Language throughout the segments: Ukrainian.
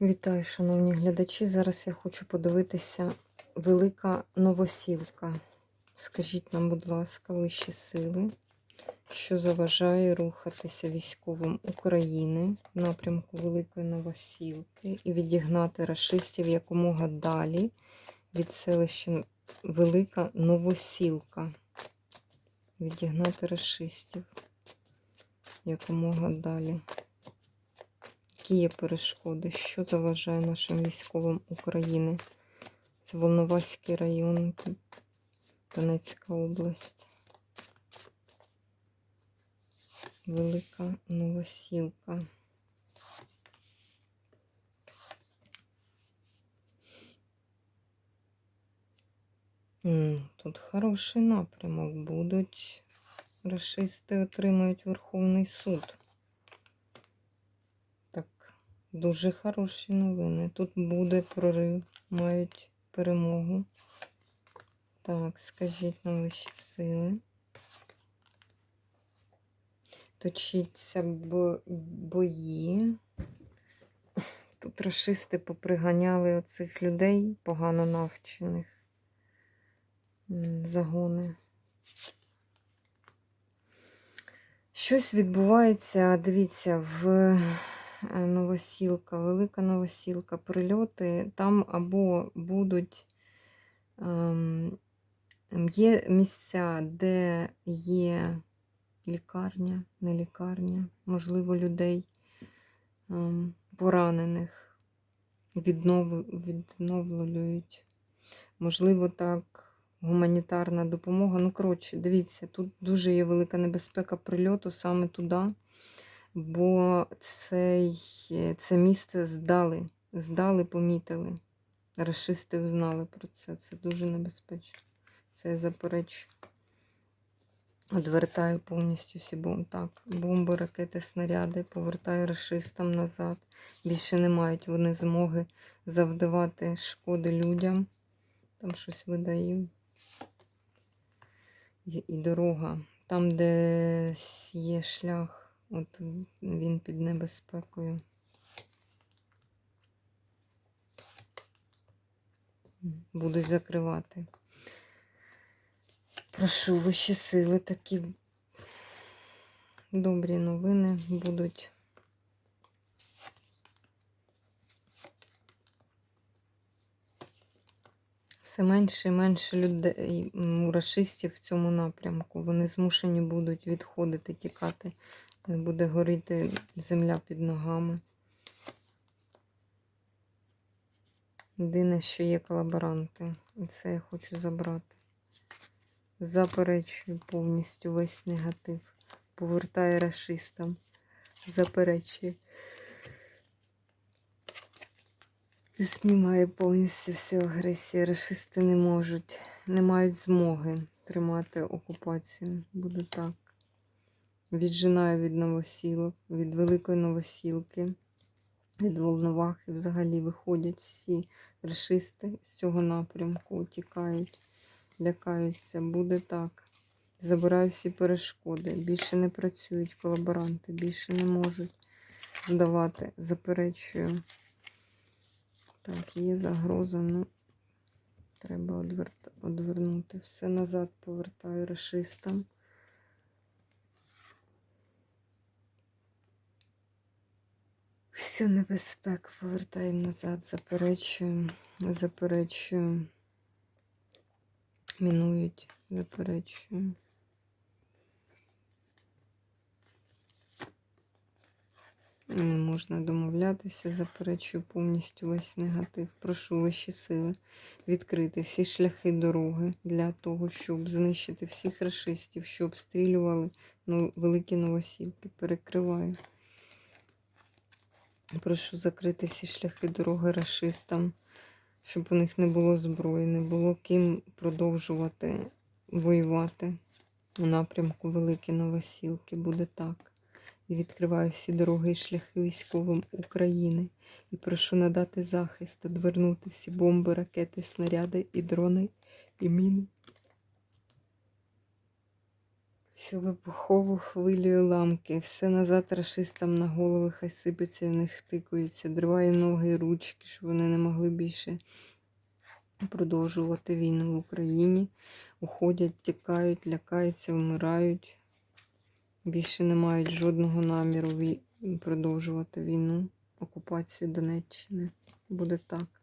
Вітаю, шановні глядачі. Зараз я хочу подивитися велика новосілка. Скажіть нам, будь ласка, вищі сили, що заважає рухатися військовим України в напрямку Великої Новосілки і відігнати рашистів якомога далі від селища Велика Новосілка. Відігнати рашистів якомога далі. Які є перешкоди, що заважає нашим військовим України? Це Волноваський район, Донецька область. Велика Новосілка. Тут хороший напрямок. Будуть расисти отримають Верховний суд. Дуже хороші новини. Тут буде прорив, мають перемогу. Так, скажіть нам вищі сили. Точиться бо- бої. Тут расисти поприганяли оцих людей, погано навчених. Загони. Щось відбувається, дивіться, в Новосілка, Велика Новосілка, прильоти. Там або будуть є місця, де є лікарня, не лікарня, можливо, людей поранених відновлюють. Можливо, так гуманітарна допомога. Ну, коротше, дивіться, тут дуже є велика небезпека прильоту саме туди, бо цей, це місце здали, здали, помітили. Рашисти знали про це. Це дуже небезпечно. Це я заперечую. Одвертаю повністю всі бомби. Так, бомби, ракети, снаряди, повертаю рашистам назад. Більше не мають вони змоги завдавати шкоди людям. Там щось видаю. І дорога. Там, де є шлях, от він під небезпекою. Будуть закривати. Прошу вищі сили, такі добрі новини будуть. Все менше і менше людей, м, рашистів в цьому напрямку. Вони змушені будуть відходити, тікати. Не буде горіти земля під ногами. Єдине, що є колаборанти. І це я хочу забрати. Заперечую повністю весь негатив. Повертаю рашистам. Заперечую. Знімає повністю всю агресію. Рашисти не можуть, не мають змоги тримати окупацію. Буде так. Віджинаю від новосілок, від Великої Новосілки, від Волновах і взагалі виходять всі рашисти з цього напрямку, утікають, лякаються. Буде так. Забираю всі перешкоди. Більше не працюють колаборанти, більше не можуть здавати. Заперечую. Так, є загроза, ну треба одвернути. Все назад повертаю расистам. Всю небезпеку повертаємо назад, заперечую, заперечую. Мінують, заперечую. Не можна домовлятися, заперечую повністю весь негатив. Прошу вищі сили відкрити всі шляхи дороги для того, щоб знищити всіх расистів, що обстрілювали ну, великі новосілки. Перекриваю. Прошу закрити всі шляхи дороги расистам, щоб у них не було зброї, не було ким продовжувати воювати у напрямку Великі Новосілки. Буде так і відкриваю всі дороги і шляхи військовим України. І прошу надати захист, одвернути всі бомби, ракети, снаряди і дрони, і міни. Всю вибухову хвилю ламки. Все назад рашистам на голови, хай сипеться і в них тикується. Дриває ноги і ручки, щоб вони не могли більше продовжувати війну в Україні. Уходять, тікають, лякаються, вмирають. Більше не мають жодного наміру продовжувати війну, окупацію Донеччини. Буде так.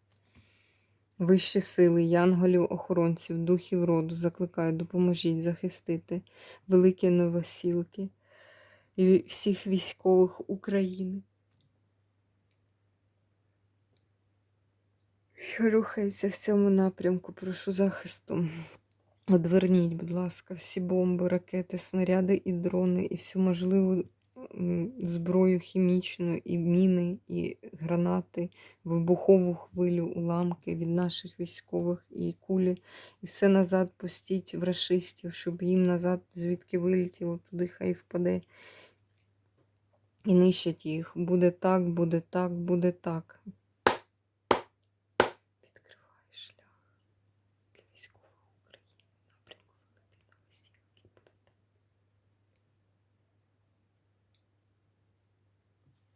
Вищі сили, янголів, охоронців, духів роду закликаю, допоможіть захистити великі новосілки і всіх військових України. Що рухається в цьому напрямку, прошу захисту. Одверніть, будь ласка, всі бомби, ракети, снаряди і дрони, і всю можливу зброю хімічну, і міни, і гранати, вибухову хвилю, уламки від наших військових і кулі. І все назад пустіть в расистів, щоб їм назад, звідки вилетіло, туди хай впаде. І нищать їх. Буде так, буде так, буде так. Відкриваю шлях для військових України напрямку Валентина Васильівки. Буде так.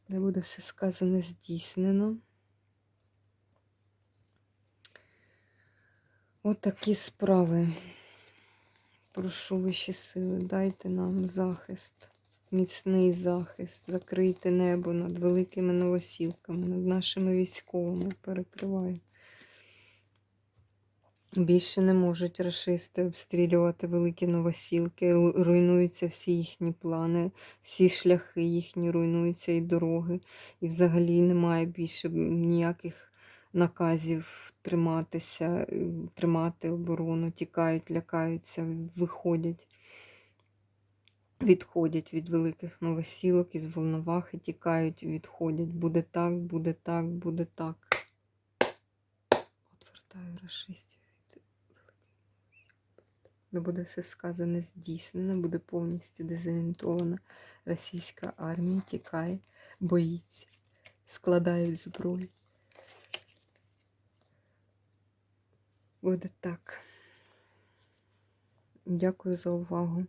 Де буде все сказане здійснено. Отакі справи. Прошу вищі сили, дайте нам захист, міцний захист, закрийте небо над великими новосілками, над нашими військовими. Перекриваю. Більше не можуть рашисти обстрілювати великі новосілки, руйнуються всі їхні плани, всі шляхи їхні руйнуються і дороги. І взагалі немає більше ніяких наказів триматися, тримати оборону, тікають, лякаються, виходять, відходять від великих новосілок із волновахи, тікають, відходять. Буде так, буде так, буде так. Отвертаю новосілок. Не буде все сказане здійснено, буде повністю дезорієнтована російська армія, тікає, боїться, складають зброю. Буде так. Дякую за увагу.